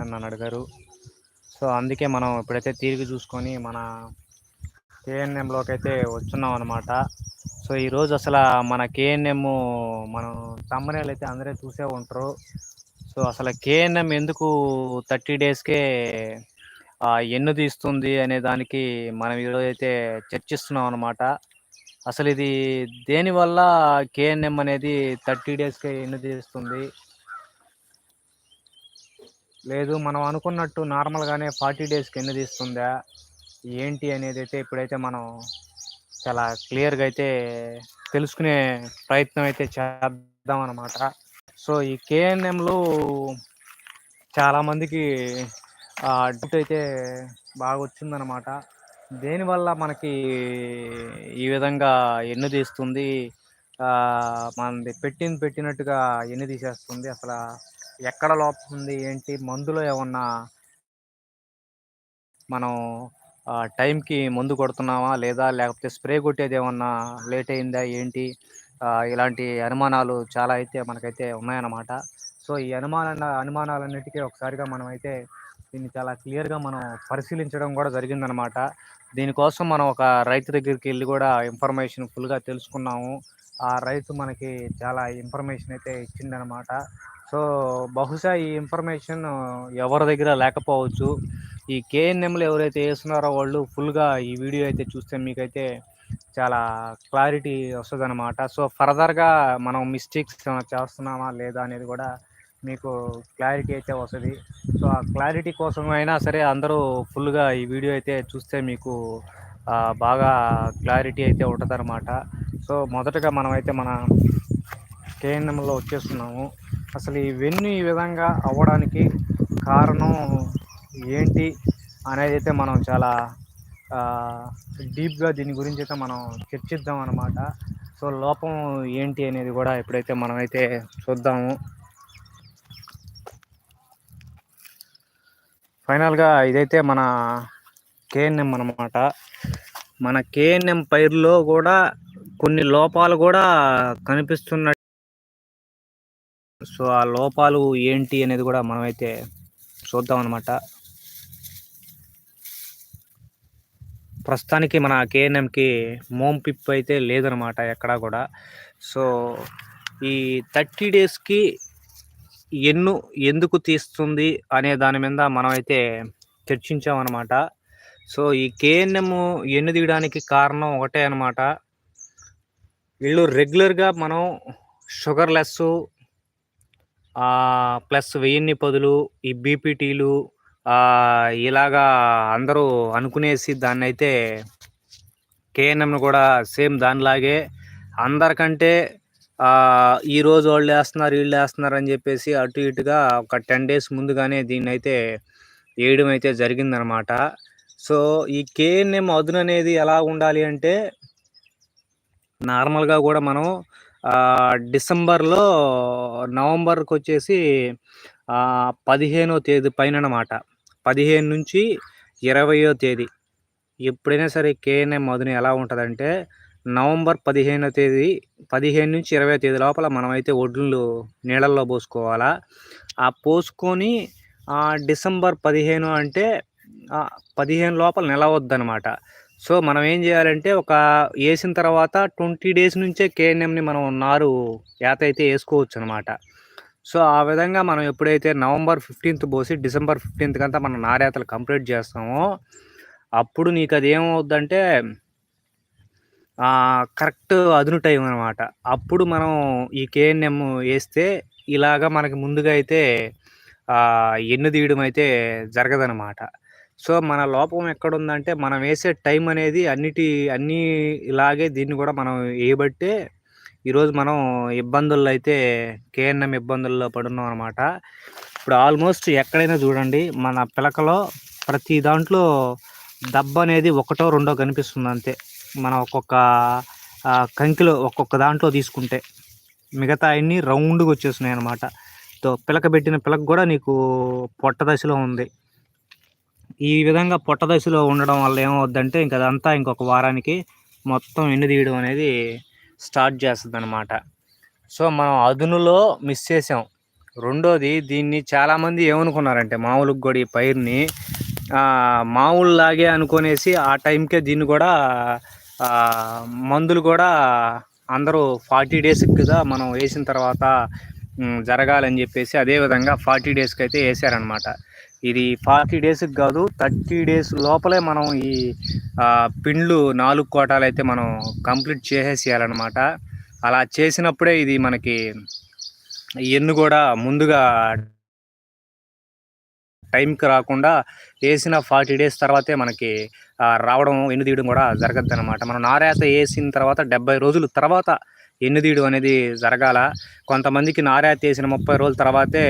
అని నన్ను అడిగారు. సో అందుకే మనం ఇప్పుడైతే తిరిగి చూసుకొని మన కేఎన్ఎంలోకి అయితే వచ్చున్నాం అనమాట సో ఈరోజు అసలు మన కేఎన్ఎం మనం తమ్మనేలు అయితే అందరే చూసే ఉంటారు. సో అసలు కేఎన్ఎం ఎందుకు థర్టీ డేస్కే ఎన్ను తీస్తుంది అనే దానికి మనం ఈరోజు అయితే చర్చిస్తున్నాం అనమాట అసలు ఇది దేనివల్ల కేఎన్ఎం అనేది థర్టీ డేస్కే ఎన్ను తీస్తుంది లేదు మనం అనుకున్నట్టు నార్మల్గానే ఫార్టీ డేస్కి ఎన్ని తీస్తుందా ఏంటి అనేది అయితే ఇప్పుడైతే మనం చాలా క్లియర్గా అయితే తెలుసుకునే ప్రయత్నం అయితే చేద్దాం అనమాట సో ఈ కేఎన్ఎంలో చాలామందికి డౌట్ అయితే బాగా వచ్చిందనమాట దేనివల్ల మనకి ఈ విధంగా ఎన్ను తీస్తుంది మనది పెట్టింది పెట్టినట్టుగా ఎన్ని తీసేస్తుంది అసలు ఎక్కడ లోపం ఉంది ఏంటి మందులో ఏమన్నా మనం టైంకి మందు కొడుతున్నామా లేదా లేకపోతే స్ప్రే కొట్టేది ఏమన్నా లేట్ అయిందా ఏంటి ఇలాంటి అనుమానాలు చాలా అయితే మనకైతే ఉన్నాయన్నమాట. సో ఈ అనుమాన అనుమానాలన్నిటికీ ఒకసారిగా మనం అయితే దీన్ని చాలా క్లియర్గా మనం పరిశీలించడం కూడా జరిగిందనమాట దీనికోసం మనం ఒక రైతు దగ్గరికి వెళ్ళి కూడా ఇన్ఫర్మేషన్ ఫుల్గా తెలుసుకున్నాము. ఆ రైతు మనకి చాలా ఇన్ఫర్మేషన్ అయితే ఇచ్చిందనమాట సో బహుశా ఈ ఇన్ఫర్మేషన్ ఎవరి దగ్గర లేకపోవచ్చు. ఈ కేఎన్ఎంలు ఎవరైతే వేస్తున్నారో వాళ్ళు ఫుల్గా ఈ వీడియో అయితే చూస్తే మీకైతే చాలా క్లారిటీ వస్తుంది అనమాట సో ఫర్దర్గా మనం మిస్టేక్స్ చేస్తున్నామా లేదా అనేది కూడా మీకు క్లారిటీ అయితే వస్తుంది. సో ఆ క్లారిటీ కోసం అయినా సరే అందరూ ఫుల్గా ఈ వీడియో అయితే చూస్తే మీకు బాగా క్లారిటీ అయితే ఉంటుంది సో మొదటగా మనమైతే మన కేఎన్ఎంలో వచ్చేస్తున్నాము. అసలు ఇవన్నీ ఈ విధంగా అవ్వడానికి కారణం ఏంటి అనేది అయితే మనం చాలా డీప్గా దీని గురించి అయితే మనం చర్చిద్దాం అనమాట సో లోపం ఏంటి అనేది కూడా ఎప్పుడైతే మనమైతే చూద్దాము. ఫైనల్గా ఇదైతే మన కేఎన్ఎం అనమాట మన కేఎన్ఎం పైర్లో కూడా కొన్ని లోపాలు కూడా కనిపిస్తున్న సో ఆ లోపాలు ఏంటి అనేది కూడా మనమైతే చూద్దాం అనమాట ప్రస్తుతానికి మన కేఎన్ఎంకి మోమ్ పిప్ అయితే లేదనమాట ఎక్కడా కూడా. సో ఈ థర్టీ డేస్కి ఎన్ను ఎందుకు తీస్తుంది అనే దాని మీద మనమైతే చర్చించామన్నమాట. సో ఈ కేఎన్ఎం ఎన్ను తీయడానికి కారణం ఒకటే అనమాట వీళ్ళు రెగ్యులర్గా మనం షుగర్లెస్ ప్లస్ వెయ్యిన్ని పదులు ఈ బీపీటీలు ఇలాగా అందరూ అనుకునేసి దాన్ని అయితే కేఎన్ఎంను కూడా సేమ్ దానిలాగే అందరికంటే ఈరోజు వాళ్ళు వేస్తున్నారు వీళ్ళు వేస్తున్నారు అని చెప్పేసి అటు ఇటుగా ఒక టెన్ డేస్ ముందుగానే దీన్ని అయితే వేయడం అయితే జరిగిందనమాట. సో ఈ కేఎన్ఎం అదుననేది ఎలా ఉండాలి అంటే నార్మల్గా కూడా మనం డిసెంబర్లో నవంబర్కి వచ్చేసి పదిహేనో తేదీ పైన అనమాట పదిహేను నుంచి ఇరవయో తేదీ. ఎప్పుడైనా సరే కేఎన్ఎం మధుని ఎలా ఉంటుందంటే నవంబర్ పదిహేనో తేదీ పదిహేను నుంచి ఇరవై తేదీ లోపల మనమైతే ఒడ్లు నీళ్ళల్లో పోసుకోవాలా? ఆ పోసుకొని డిసెంబర్ పదిహేను అంటే పదిహేను లోపల నిలవద్దనమాట. సో మనం ఏం చేయాలంటే ఒక వేసిన తర్వాత ట్వంటీ డేస్ నుంచే కేఎన్ఎంని మనం నారు యాత అయితే వేసుకోవచ్చు అనమాట సో ఆ విధంగా మనం ఎప్పుడైతే నవంబర్ ఫిఫ్టీన్త్ పోసి డిసెంబర్ ఫిఫ్టీన్త్ కంతా మనం నారేతలు కంప్లీట్ చేస్తామో అప్పుడు నీకు అది ఏమవుద్దంటే కరెక్ట్ అదును టైం అనమాట అప్పుడు మనం ఈ కేఎన్ఎం వేస్తే ఇలాగా మనకి ముందుగా అయితే ఎన్ను తీయడం అయితే జరగదనమాట సో మన లోపం ఎక్కడుందంటే మనం వేసే టైం అనేది అన్నిటి అన్నీ ఇలాగే దీన్ని కూడా మనం వేయబట్టే ఈరోజు మనం ఇబ్బందుల్లో అయితే కేఎన్ఎం ఇబ్బందుల్లో పడున్నాం అనమాట ఇప్పుడు ఆల్మోస్ట్ ఎక్కడైనా చూడండి మన పిలకలో ప్రతి దాంట్లో దెబ్బ అనేది ఒకటో రెండో కనిపిస్తుంది అంతే. మనం ఒక్కొక్క కంకిలో ఒక్కొక్క దాంట్లో తీసుకుంటే మిగతా అన్నీ రౌండ్గా వచ్చేస్తున్నాయి అనమాట తో పిలక పెట్టిన పిలక కూడా నీకు పొట్ట దశలో ఉంది. ఈ విధంగా పొట్ట దశలో ఉండడం వల్ల ఏమవుద్దంటే ఇంక అదంతా ఇంకొక వారానికి మొత్తం ఎండు తీయడం అనేది స్టార్ట్ చేస్తుంది అనమాట సో మనం అదునులో మిస్ చేసాం. రెండోది దీన్ని చాలామంది ఏమనుకున్నారంటే మామూలుగా కూడా ఈ పైరుని మామూలులాగే అనుకునేసి ఆ టైంకే దీన్ని కూడా మందులు కూడా అందరూ ఫార్టీ డేస్కి కదా మనం వేసిన తర్వాత జరగాలని చెప్పేసి అదేవిధంగా ఫార్టీ డేస్కి అయితే వేసారనమాట ఇది ఫార్టీ డేస్కి కాదు థర్టీ డేస్ లోపలే మనం ఈ పిండ్లు నాలుగు కోటాలు అయితే మనం కంప్లీట్ చేసేసేయాలన్నమాట. అలా చేసినప్పుడే ఇది మనకి ఎన్ను కూడా ముందుగా టైంకి రాకుండా వేసిన ఫార్టీ డేస్ తర్వాతే మనకి రావడం ఎన్ను తీయడం కూడా జరగద్దు అనమాట మనం నారేత వేసిన తర్వాత డెబ్బై రోజుల తర్వాత ఎన్నుదీయడం అనేది జరగాల. కొంతమందికి నారేత వేసిన ముప్పై రోజుల తర్వాతే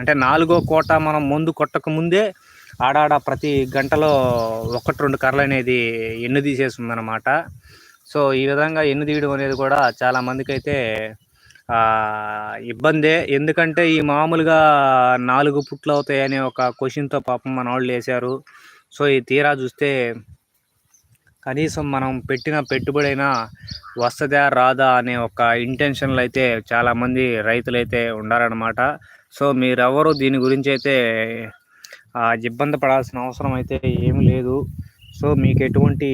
అంటే నాలుగో కోట మనం ముందు కొట్టక ముందే ఆడాడ ప్రతి గంటలో ఒకటి రెండు కర్రలు అనేది ఎన్ను తీసేస్తుందన్నమాట సో ఈ విధంగా ఎన్ను తీయడం అనేది కూడా చాలామందికి అయితే ఇబ్బందే. ఎందుకంటే ఈ మామూలుగా నాలుగు పుట్లు అవుతాయనే ఒక క్వశ్చన్తో పాపం మన వాళ్ళు వేశారు. సో ఈ తీరా చూస్తే కనీసం మనం పెట్టిన పెట్టుబడి అయినా వస్తుందా రాదా అనే ఒక ఇంటెన్షన్లు అయితే చాలామంది రైతులు అయితే సో మీరెవరు దీని గురించి అయితే ఇబ్బంది పడాల్సిన అవసరం అయితే ఏమి లేదు. సో మీకు ఎటువంటి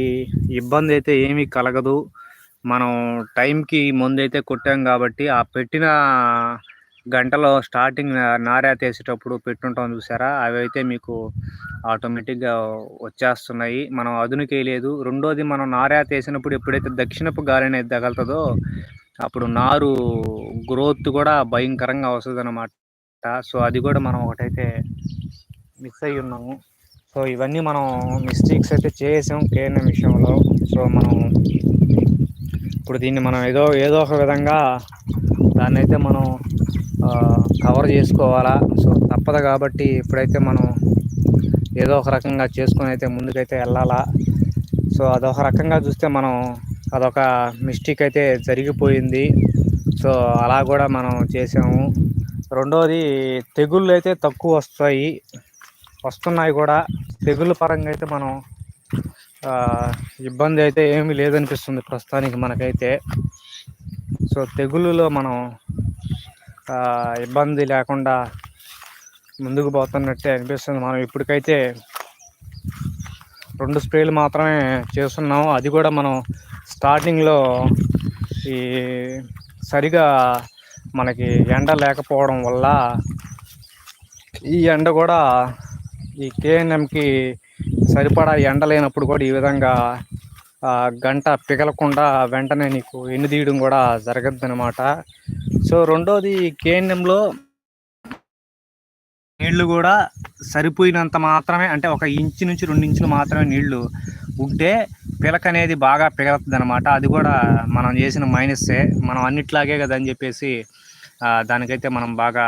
ఇబ్బంది అయితే ఏమీ కలగదు. మనం టైంకి ముందైతే కొట్టాం కాబట్టి ఆ పెట్టిన గంటలో స్టార్టింగ్ నారా తీసేటప్పుడు పెట్టుంటాం చూసారా? అవి అయితే మీకు ఆటోమేటిక్గా వచ్చేస్తున్నాయి. మనం అదునుకి వేయలేదు. రెండోది మనం నారేత వేసినప్పుడు ఎప్పుడైతే దక్షిణపు గాలి అనేది తగలుతుందో అప్పుడు నారు గ్రోత్ కూడా భయంకరంగా వస్తుంది అనమాట సో అది కూడా మనం ఒకటైతే మిస్ అయ్యి ఉన్నాము. సో ఇవన్నీ మనం మిస్టేక్స్ అయితే చేసాం కేఎన్ఎం విషయంలో. సో మనం ఇప్పుడు దీన్ని మనం ఏదో ఏదో ఒక విధంగా దాన్ని అయితే మనం కవర్ చేసుకోవాలా? సో తప్పదు కాబట్టి ఇప్పుడైతే మనం ఏదో ఒక రకంగా చేసుకొని అయితే ముందుకైతే వెళ్ళాలా. సో అదొక రకంగా చూస్తే మనం అదొక మిస్టేక్ అయితే జరిగిపోయింది. సో అలా కూడా మనం చేసాము. రెండోది తెగుళ్ళు అయితే తక్కువ వస్తాయి. వస్తున్నాయి కూడా. తెగుళ్ళ పరంగా అయితే మనం ఇబ్బంది అయితే ఏమీ లేదనిపిస్తుంది ప్రస్తుతానికి మనకైతే. సో తెగుళ్ళలో మనం ఇబ్బంది లేకుండా ముందుకు పోతున్నట్టే అనిపిస్తుంది. మనం ఇప్పటికైతే రెండు స్ప్రేలు మాత్రమే చేస్తున్నాము. అది కూడా మనం స్టార్టింగ్లో ఈ సరిగా మనకి ఎండ లేకపోవడం వల్ల ఈ ఎండ కూడా ఈ కేఎన్ఎంకి సరిపడా ఎండ లేనప్పుడు కూడా ఈ విధంగా గంట పిగలకుండా వెంటనే నీకు ఎన్ని తీయడం కూడా జరగద్దు అనమాట సో రెండోది కేఎన్ఎంలో నీళ్ళు కూడా సరిపోయినంత మాత్రమే అంటే ఒక ఇంచు నుంచి రెండు ఇంచులు మాత్రమే నీళ్ళు ఉంటే పిలక అనేది బాగా పిగలుతుంది అనమాట అది కూడా మనం చేసిన మైనస్సే మనం అన్నిట్లాగే కదా అని చెప్పేసి దానికైతే మనం బాగా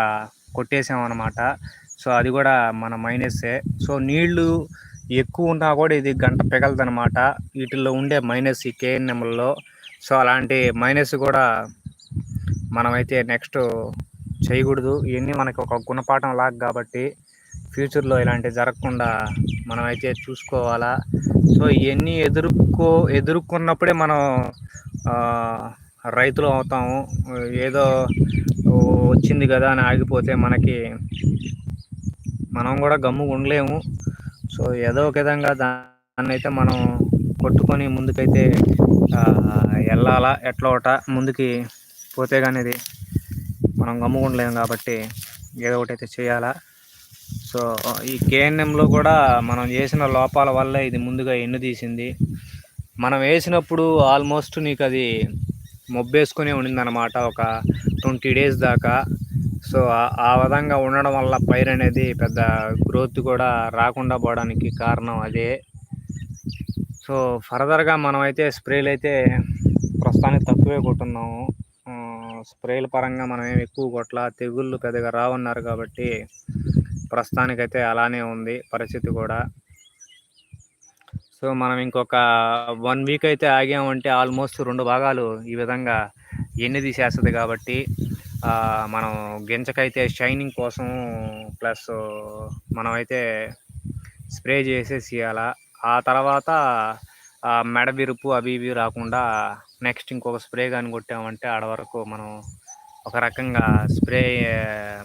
కొట్టేసామన్నమాట. సో అది కూడా మన మైనస్సే సో నీళ్ళు ఎక్కువ ఉన్నా కూడా ఇది గంట అనమాట వీటిల్లో ఉండే మైనస్ ఈ కేఎన్ఎంలలో. సో అలాంటి మైనస్ కూడా మనమైతే నెక్స్ట్ చేయకూడదు. ఇవన్నీ మనకి ఒక గుణపాఠం లాగ్ కాబట్టి ఫ్యూచర్లో ఇలాంటివి జరగకుండా మనమైతే చూసుకోవాలా. సో ఇవన్నీ ఎదుర్కో ఎదుర్కొన్నప్పుడే మనం రైతులు అవుతాము. ఏదో వచ్చింది కదా అని ఆగిపోతే మనకి మనం కూడా గమ్ముగా ఉండలేము. సో ఏదో ఒక విధంగా దాన్ని అయితే మనం కొట్టుకొని ముందుకైతే వెళ్ళాలా ఎట్లా ఒకట ముందుకి పోతే కానీ ఇది మనం గమ్ముకుండలేము కాబట్టి ఏదో ఒకటి అయితే చేయాలా. సో ఈ కేఎన్ఎంలో కూడా మనం చేసిన లోపాల వల్ల ఇది ముందుగా ఎన్ను తీసింది. మనం వేసినప్పుడు ఆల్మోస్ట్ నీకు అది మొబ్బేసుకునే ఉండిందన్నమాట ఒక ట్వంటీ డేస్ దాకా. సో ఆ విధంగా ఉండడం వల్ల పైర్ అనేది పెద్ద గ్రోత్ కూడా రాకుండా పోవడానికి కారణం అదే. సో ఫర్దర్గా మనమైతే స్ప్రేలు అయితే ప్రస్తుతానికి తక్కువే కొట్టున్నాము. స్ప్రేల పరంగా మనం ఏమి ఎక్కువ కొట్ల తెగుళ్ళు పెద్దగా రావన్నారు కాబట్టి ప్రస్తుతానికైతే అలానే ఉంది పరిస్థితి కూడా. సో మనం ఇంకొక వన్ వీక్ అయితే ఆగామంటే ఆల్మోస్ట్ రెండు భాగాలు ఈ విధంగా ఎన్ని తీసేస్తుంది కాబట్టి మనం గింజకైతే షైనింగ్ కోసం ప్లస్ మనమైతే స్ప్రే చేసేసి ఇవ్వాలా ఆ తర్వాత మెడ విరుపు అవి ఇవి రాకుండా నెక్స్ట్ ఇంకొక స్ప్రే కానీ కొట్టామంటే ఆడ వరకు మనం ఒక రకంగా స్ప్రే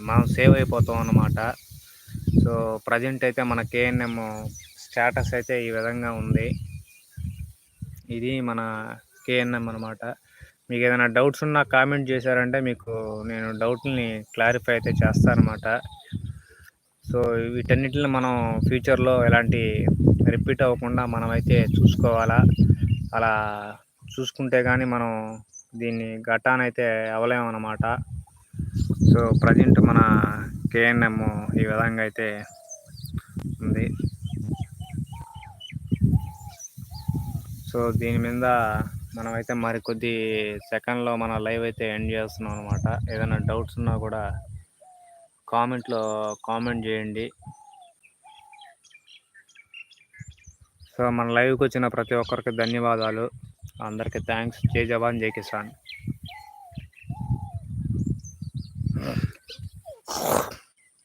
మనం సేవ్ అయిపోతాం అన్నమాట. సో ప్రజెంట్ అయితే మన కేఎన్ఎం స్టేటస్ అయితే ఈ విధంగా ఉంది. ఇది మన కేఎన్ఎం అనమాట మీకు ఏదైనా డౌట్స్ ఉన్నా కామెంట్ చేశారంటే మీకు నేను డౌట్ని క్లారిఫై అయితే చేస్తానమాట సో వీటన్నిటిని మనం ఫ్యూచర్లో ఎలాంటి రిపీట్ అవ్వకుండా మనమైతే చూసుకోవాలా. అలా చూసుకుంటే కానీ మనం దీన్ని ఘటానైతే అవ్వలేమన్నమాట సో ప్రజెంట్ మన కేఎన్ఎం ఈ విధంగా అయితే ఉంది. సో దీని మీద మనమైతే మరికొద్ది సెకండ్లో మన లైవ్ అయితే ఎండ్ చేస్తున్నాం అనమాట ఏదైనా డౌట్స్ ఉన్నా కూడా కామెంట్లో కామెంట్ చేయండి. సో మన లైవ్కి వచ్చిన ప్రతి ఒక్కరికి ధన్యవాదాలు. अंदर के थैंक्स जय जवान जय किसान